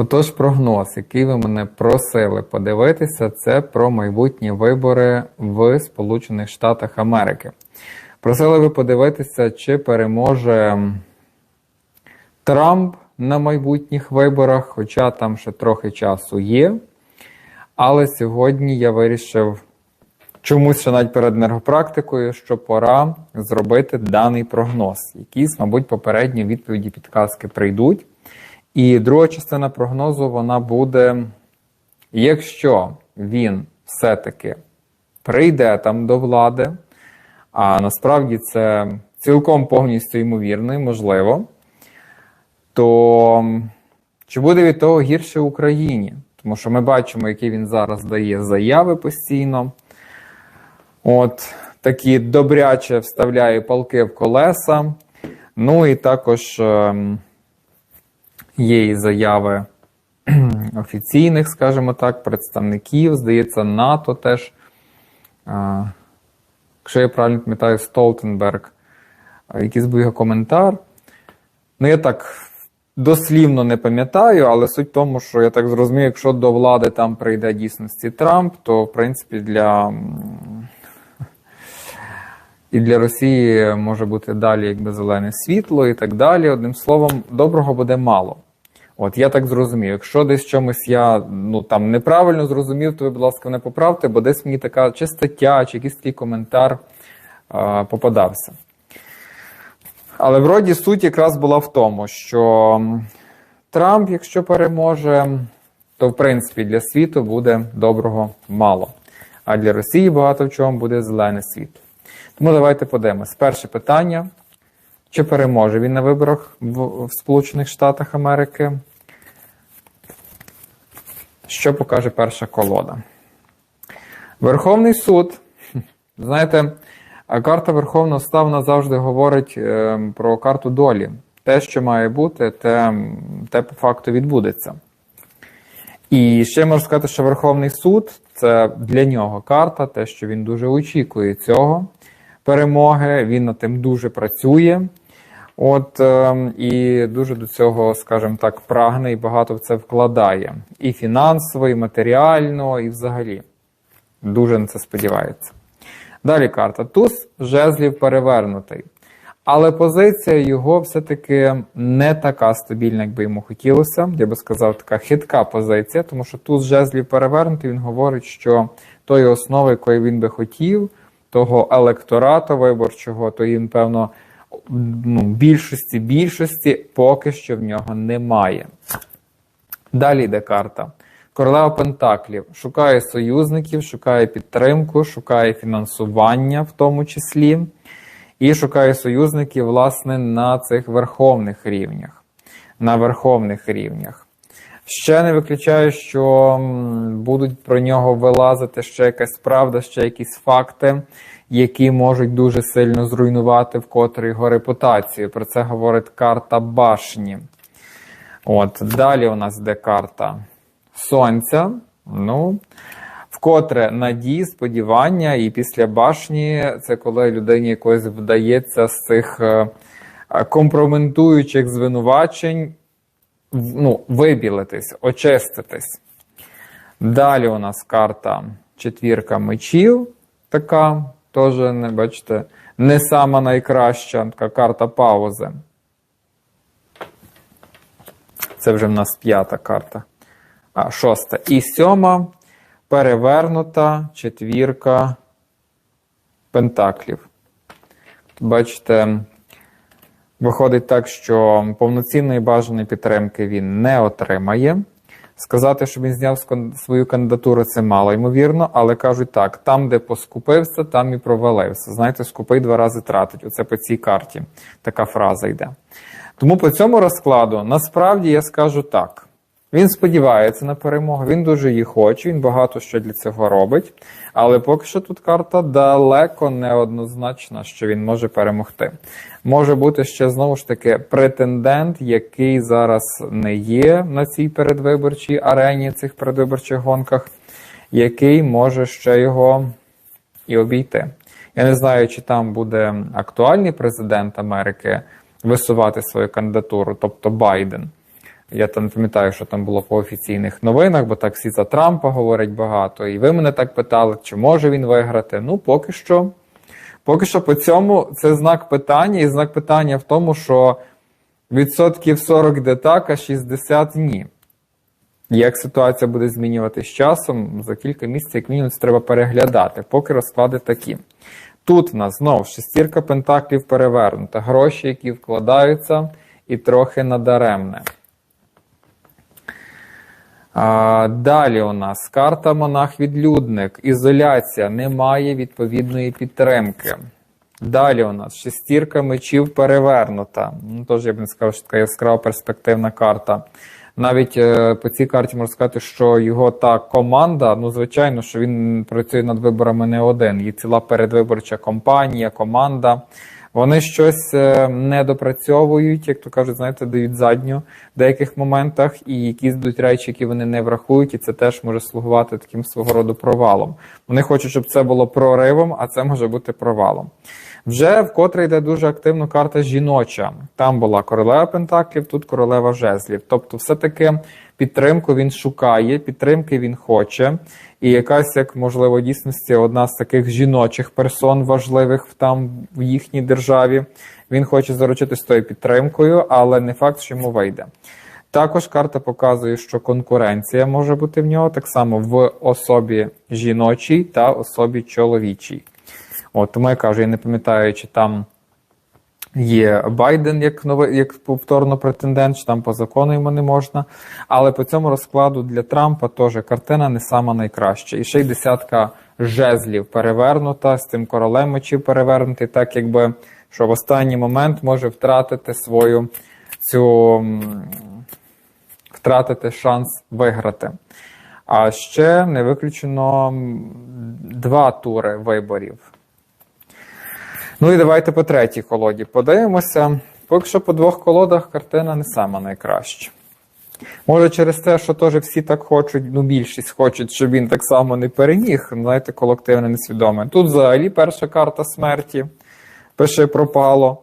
Отож, прогноз, який ви мене просили подивитися, це про майбутні вибори в Сполучених Штатах Америки. Просили ви подивитися, чи переможе Трамп на майбутніх виборах, хоча там ще трохи часу є. Але сьогодні я вирішив чомусь ще навіть перед енергопрактикою, що пора зробити даний прогноз. Якісь, мабуть, попередні відповіді підказки прийдуть. І друга частина прогнозу вона буде: якщо він все-таки прийде там до влади, а насправді це цілком повністю ймовірно і можливо, то чи буде від того гірше Україні? Тому що ми бачимо, які він зараз дає заяви постійно. От такі добряче вставляє палки в колеса. Ну і також. Є і заяви офіційних, скажімо так, представників, здається, НАТО теж. Якщо я правильно пам'ятаю, Столтенберг, якийсь був його коментар. Ну, я так дослівно не пам'ятаю, але суть в тому, що я так зрозумів, якщо до влади там прийде дійсності Трамп, то в принципі для. і для Росії може бути далі якби зелене світло і так далі. Одним словом, доброго буде мало. От я так зрозумів. Якщо десь чомусь я ну там неправильно зрозумів, то ви, будь ласка, не поправте, бо десь мені така чи стаття, чи якийсь такий коментар а, попадався. Але вроді суть якраз була в тому, що Трамп, якщо переможе, то в принципі для світу буде доброго мало. А для Росії багато в чому буде зелене світло. Тому давайте подивимось. Перше питання. Чи переможе він на виборах в Сполучених Штатах Америки? Що покаже перша колода? Верховний суд. Знаєте, карта Верховного Ставна завжди говорить е, про карту долі. Те, що має бути, те, те по факту відбудеться. І ще можу сказати, що Верховний суд це для нього карта, те, що він дуже очікує цього перемоги, він над тим дуже працює. От е, і дуже до цього, скажімо так, прагне і багато в це вкладає. І фінансово, і матеріально, і взагалі. Дуже на це сподівається. Далі карта. Туз жезлів перевернутий. Але позиція його все-таки не така стабільна, як би йому хотілося. Я би сказав, така хитка позиція, тому що туз жезлів перевернутий, він говорить, що тої основи, якої він би хотів, того електорату виборчого, то він, певно, ну, більшості більшості поки що в нього немає. Далі йде карта. Королева Пентаклів шукає союзників, шукає підтримку, шукає фінансування в тому числі, і шукає союзників, власне, на цих верховних рівнях. На верховних рівнях. Ще не виключаю, що будуть про нього вилазити ще якась правда, ще якісь факти, які можуть дуже сильно зруйнувати вкотре його репутацію. Про це говорить карта башні. От, далі у нас йде карта Сонця. Ну, вкотре надії, сподівання, і після башні це коли людині якось вдається з цих е, е, звинувачень ну, вибілитись, очиститись. Далі у нас карта четвірка мечів, така, теж, не бачите, не сама найкраща, така карта паузи. Це вже в нас п'ята карта. А, шоста. І сьома перевернута четвірка пентаклів. Бачите, виходить так, що повноцінної бажаної підтримки він не отримає. Сказати, що він зняв свою кандидатуру, це мало ймовірно, але кажуть так: там, де поскупився, там і провалився. Знаєте, скупий два рази тратить. Оце по цій карті така фраза йде. Тому по цьому розкладу насправді я скажу так. Він сподівається на перемогу, він дуже її хоче, він багато що для цього робить. Але поки що тут карта далеко не однозначна, що він може перемогти. Може бути ще знову ж таки претендент, який зараз не є на цій передвиборчій арені, цих передвиборчих гонках, який може ще його і обійти. Я не знаю, чи там буде актуальний президент Америки висувати свою кандидатуру, тобто Байден. Я там не пам'ятаю, що там було по офіційних новинах, бо так всі за Трампа говорять багато. І ви мене так питали, чи може він виграти. Ну, поки що. Поки що по цьому це знак питання, і знак питання в тому, що відсотків 40 де так, а 60 ні. Як ситуація буде змінюватися з часом, за кілька місяців, як мінімум, це треба переглядати, поки розклади такі. Тут в нас знову шестірка пентаклів перевернута, гроші, які вкладаються, і трохи надаремне. Далі у нас карта монах-відлюдник, ізоляція, немає відповідної підтримки. Далі у нас шестірка мечів перевернута. Ну, Тож я б не сказав, що така яскрава перспективна карта. Навіть е, по цій карті можна сказати, що його та команда, ну звичайно, що він працює над виборами не один. Є ціла передвиборча компанія, команда. Вони щось е, не допрацьовують, як то кажуть, знаєте, дають задню в деяких моментах, і якісь будуть речі, які вони не врахують, і це теж може слугувати таким свого роду провалом. Вони хочуть, щоб це було проривом, а це може бути провалом. Вже вкотре йде дуже активно карта жіноча. Там була королева Пентаклів, тут королева жезлів. Тобто, все-таки підтримку він шукає, підтримки він хоче. І якась, як можливо, дійсності одна з таких жіночих персон важливих там в їхній державі. Він хоче заручитись тою підтримкою, але не факт, що йому вийде. Також карта показує, що конкуренція може бути в нього так само в особі жіночій та особі чоловічій. От, Тому я кажу, я не пам'ятаю, чи там є Байден як новий, як повторно претендент, чи там по закону йому не можна. Але по цьому розкладу для Трампа теж картина не сама найкраща. І ще й десятка жезлів перевернута, з цим королем мечів перевернутий, так якби що в останній момент може втратити свою цю втратити шанс виграти. А ще не виключено два тури виборів. Ну і давайте по третій колоді подивимося. Поки що по двох колодах картина не сама найкраща. Може, через те, що теж всі так хочуть, ну більшість хочуть, щоб він так само не переміг, знаєте, колективне несвідоме. Тут взагалі перша карта смерті пише пропало.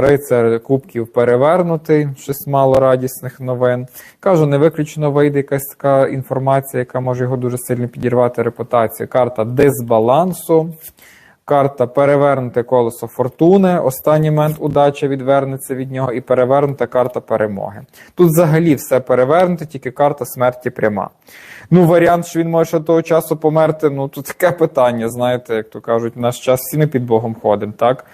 Рицар Кубків перевернутий, щось мало радісних новин. Кажу, не виключно вийде якась така інформація, яка може його дуже сильно підірвати репутацію. Карта дисбалансу. Карта перевернуте колесо фортуни. Останній момент удача відвернеться від нього, і перевернута карта перемоги. Тут взагалі все перевернуте, тільки карта смерті пряма. Ну, варіант, що він може ще того часу померти. Ну, тут таке питання, знаєте, як то кажуть, в наш час всі ми під Богом ходимо, так?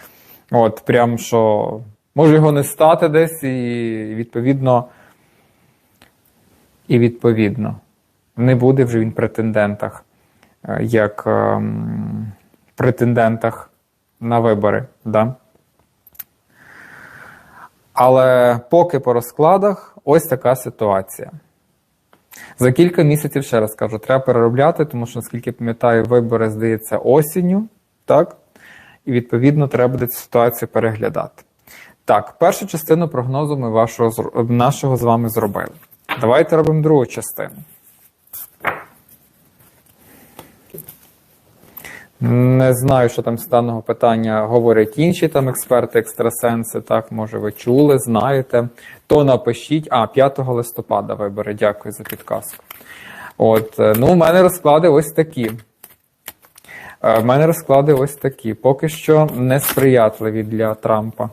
От, прям що може його не стати десь, і відповідно, і відповідно, не буде вже він претендентах, е, як. Претендентах на вибори. Да? Але поки по розкладах ось така ситуація. За кілька місяців, ще раз кажу, треба переробляти, тому що, наскільки пам'ятаю, вибори, здається, осінню. так? І, відповідно, треба буде цю ситуацію переглядати. Так, першу частину прогнозу ми вашого, нашого з вами зробили. Давайте робимо другу частину. Не знаю, що там з даного питання говорять інші там експерти, екстрасенси. Так, може, ви чули, знаєте. То напишіть. А, 5 листопада вибори. Дякую за підказку. От, е, ну, у мене розклади ось такі. У е, мене розклади ось такі. Поки що несприятливі для Трампа.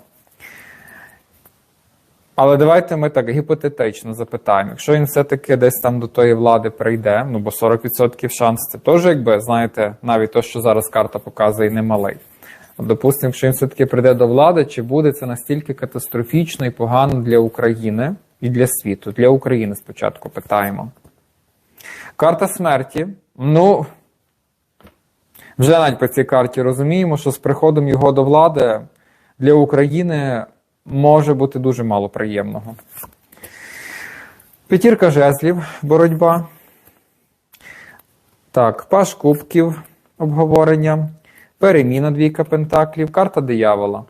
Але давайте ми так гіпотетично запитаємо, якщо він все-таки десь там до тої влади прийде, ну бо 40% шанс це теж, якби, знаєте, навіть то, що зараз карта показує, немалий. Допустимо, якщо він все-таки прийде до влади, чи буде це настільки катастрофічно і погано для України і для світу? Для України спочатку питаємо. Карта смерті. Ну, вже навіть по цій карті розуміємо, що з приходом його до влади для України може бути дуже мало приємного. П'ятірка жезлів, боротьба. Так, паш кубків обговорення. Переміна двійка пентаклів, карта диявола.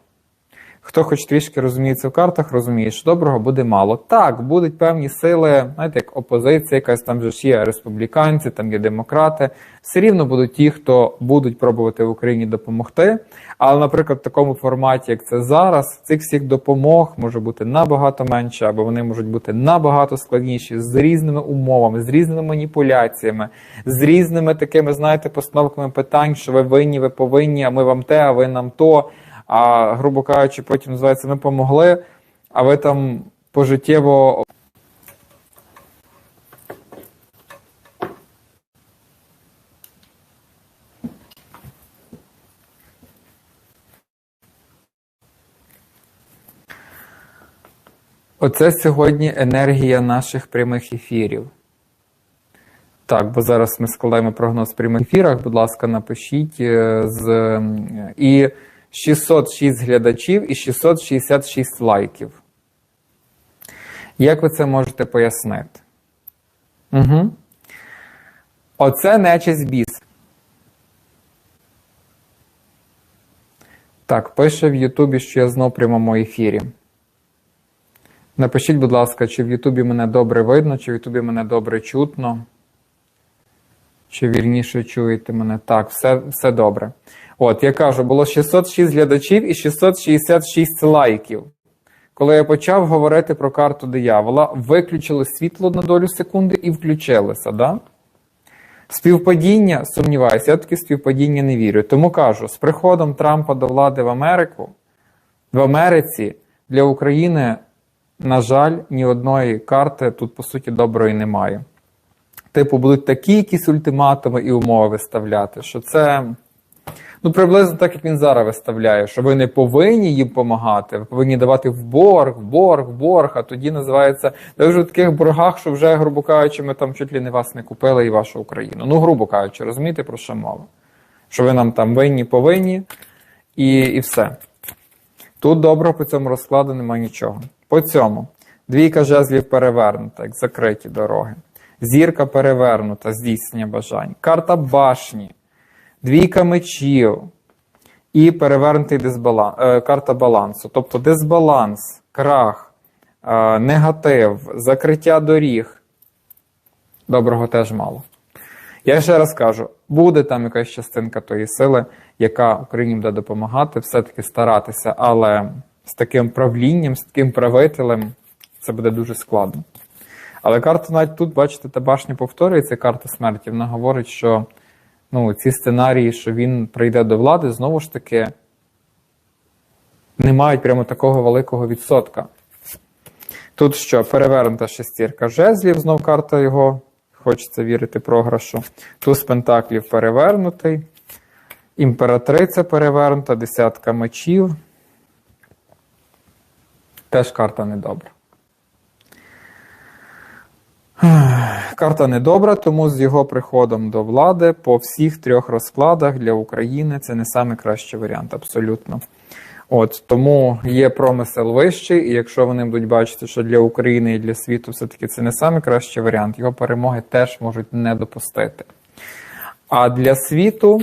Хто хоч трішки розуміється в картах, розуміє, що доброго буде мало. Так, будуть певні сили, знаєте, як опозиція, якась там же ж є республіканці, там є демократи. Все рівно будуть ті, хто будуть пробувати в Україні допомогти. Але, наприклад, в такому форматі, як це зараз, цих всіх допомог може бути набагато менше, або вони можуть бути набагато складніші, з різними умовами, з різними маніпуляціями, з різними такими, знаєте, постановками питань, що ви винні, ви повинні, а ми вам те, а ви нам то. А грубо кажучи, потім називається ми помогли, а ви там пожиттєво. Оце сьогодні енергія наших прямих ефірів. Так, бо зараз ми складаємо прогноз в прямих ефірах. Будь ласка, напишіть е, з і 606 глядачів і 666 лайків. Як ви це можете пояснити? Угу. Оце нечисть біс. Так, пише в Ютубі, що я знов прямому ефірі. Напишіть, будь ласка, чи в Ютубі мене добре видно, чи в Ютубі мене добре чутно. Чи вірніше чуєте мене? Так, все, все добре. От, я кажу, було 606 глядачів і 666 лайків. Коли я почав говорити про карту диявола, виключили світло на долю секунди і включилося, да? Співпадіння, сумніваюся, я таки співпадіння не вірю. Тому кажу, з приходом Трампа до влади в Америку, в Америці для України, на жаль, ні одної карти тут, по суті, доброї немає. Типу, будуть такі якісь ультиматуми і умови виставляти, що це. Ну, приблизно так, як він зараз виставляє, що ви не повинні їм допомагати, ви повинні давати в борг, в борг, в борг, а тоді називається ви вже в таких боргах, що вже, грубо кажучи, ми там чуть ли не вас не купили і вашу Україну. Ну, грубо кажучи, розумієте, про що мова? Що ви нам там винні, повинні, і, і все. Тут добре по цьому розкладу немає нічого. По цьому двійка жезлів перевернута, як закриті дороги. Зірка перевернута, здійснення бажань. Карта башні, двійка мечів і перевернутий дисбаланс, е, карта балансу. Тобто дисбаланс, крах, е, негатив, закриття доріг. Доброго теж мало. Я ще раз кажу, буде там якась частинка тої сили, яка Україні буде допомагати, все-таки старатися, але з таким правлінням, з таким правителем це буде дуже складно. Але карта навіть тут, бачите, та башня повторюється, карта смерті. Вона говорить, що ну, ці сценарії, що він прийде до влади, знову ж таки не мають прямо такого великого відсотка. Тут що? Перевернута шестірка жезлів, знов карта його, хочеться вірити, програшу. Туз пентаклів перевернутий. Імператриця перевернута, десятка мечів. Теж карта недобра. Карта недобра, тому з його приходом до влади по всіх трьох розкладах для України це не найкращий варіант, абсолютно. От Тому є промисел вищий, і якщо вони будуть бачити, що для України і для світу все-таки це не найкращий варіант, його перемоги теж можуть не допустити. А для світу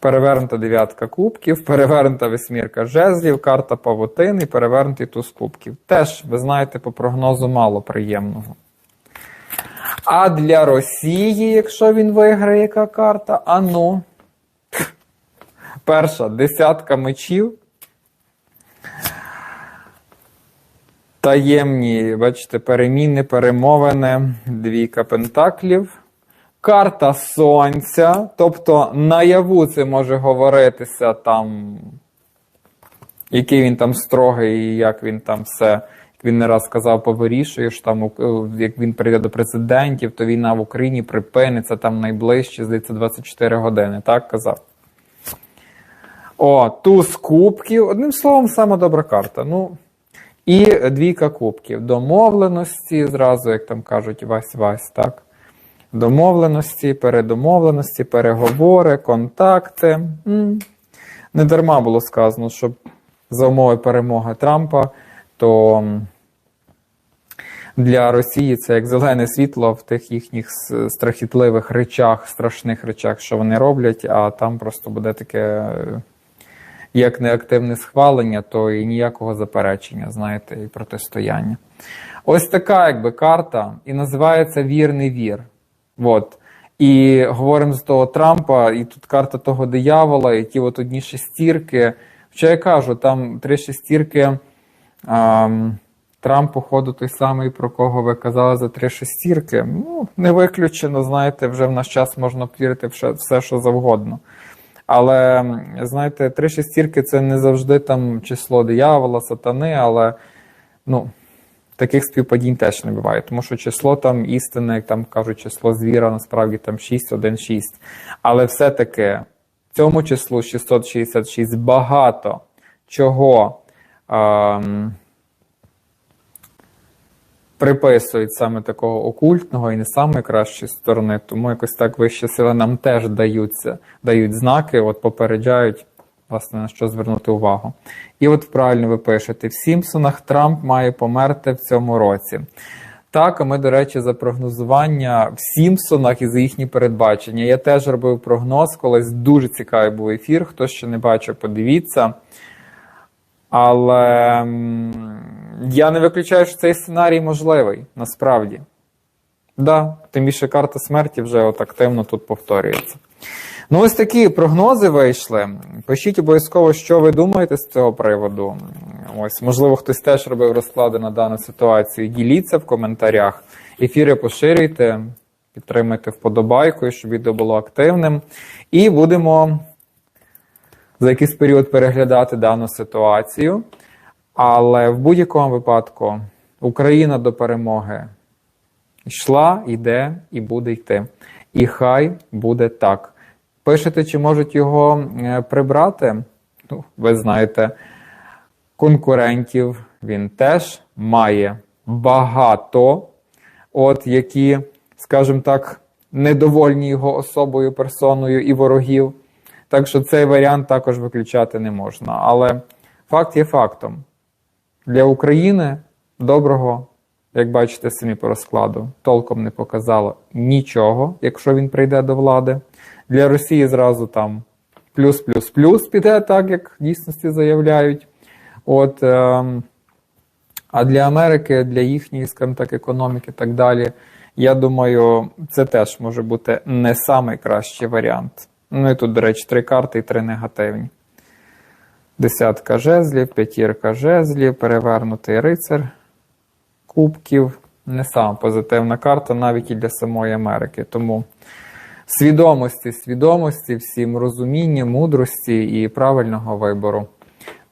перевернута дев'ятка кубків, перевернута восьмірка жезлів, карта павутин і перевернутий туз кубків. Теж, ви знаєте, по прогнозу мало приємного. А для Росії, якщо він виграє, яка карта? А ну. Перша десятка мечів. Таємні, бачите, переміни, перемовини, двійка пентаклів. Карта Сонця, тобто наяву це може говоритися там, який він там строгий, і як він там все, він не раз сказав, повирішує, що там, як він прийде до президентів, то війна в Україні припиниться там найближче, здається, 24 години, так казав? О, туз кубків. Одним словом, сама добра карта. Ну, І двійка кубків. Домовленості, зразу, як там кажуть, Вась-Вась, так? Домовленості, передомовленості, переговори, контакти. Не дарма було сказано, що за умови перемоги Трампа, то для Росії це як зелене світло в тих їхніх страхітливих речах, страшних речах, що вони роблять, а там просто буде таке як неактивне схвалення, то і ніякого заперечення, знаєте, і протистояння. Ось така якби карта, і називається вірний вір. От. І говоримо з того Трампа, і тут карта того диявола, і ті от одні шестірки. Хоча я кажу, там три шестірки. Ам, Трамп, походу, той самий, про кого ви казали за три шестірки. Ну, не виключено, знаєте, вже в наш час можна вірити в все, що завгодно. Але знаєте, три шестірки це не завжди там число диявола, сатани, але ну, таких співпадінь теж не буває, тому що число там істини, як там кажуть, число звіра, насправді там 6, 1, 6. Але все-таки в цьому числу 666 багато чого. ем, приписують саме такого окультного і не саме кращої сторони, тому якось так вищі сили нам теж даються, дають знаки, от попереджають, власне, на що звернути увагу. І от правильно ви пишете: в Сімпсонах Трамп має померти в цьому році. Так, а ми, до речі, за прогнозування в Сімпсонах і за їхні передбачення. Я теж робив прогноз, колись дуже цікавий був ефір. Хто ще не бачив, подивіться. Але я не виключаю, що цей сценарій можливий насправді. Да, тим більше карта смерті вже от активно тут повторюється. Ну, ось такі прогнози вийшли. Пишіть обов'язково, що ви думаєте з цього приводу. Ось, можливо, хтось теж робив розклади на дану ситуацію. Діліться в коментарях. Ефіри поширюйте, підтримайте вподобайкою, щоб відео було активним. І будемо за якийсь період переглядати дану ситуацію. Але в будь-якому випадку Україна до перемоги йшла, йде і буде йти. І хай буде так. Пишете, чи можуть його е, прибрати? Ну, ви знаєте, конкурентів він теж має багато, от які, скажімо так, недовольні його особою, персоною і ворогів. Так що цей варіант також виключати не можна. Але факт є фактом. Для України доброго, як бачите самі по розкладу, толком не показало нічого, якщо він прийде до влади. Для Росії зразу там плюс-плюс-плюс піде, так як в дійсності заявляють. От, ем, а для Америки, для їхньої, скажімо так, економіки і так далі, я думаю, це теж може бути не найкращий варіант. Ну і тут, до речі, три карти і три негативні. Десятка жезлів, п'ятірка жезлів, перевернутий рицар кубків. Не сама позитивна карта навіть і для самої Америки. Тому свідомості, свідомості, всім розуміння, мудрості і правильного вибору.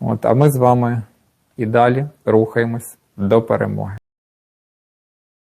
От, а ми з вами і далі рухаємось до перемоги.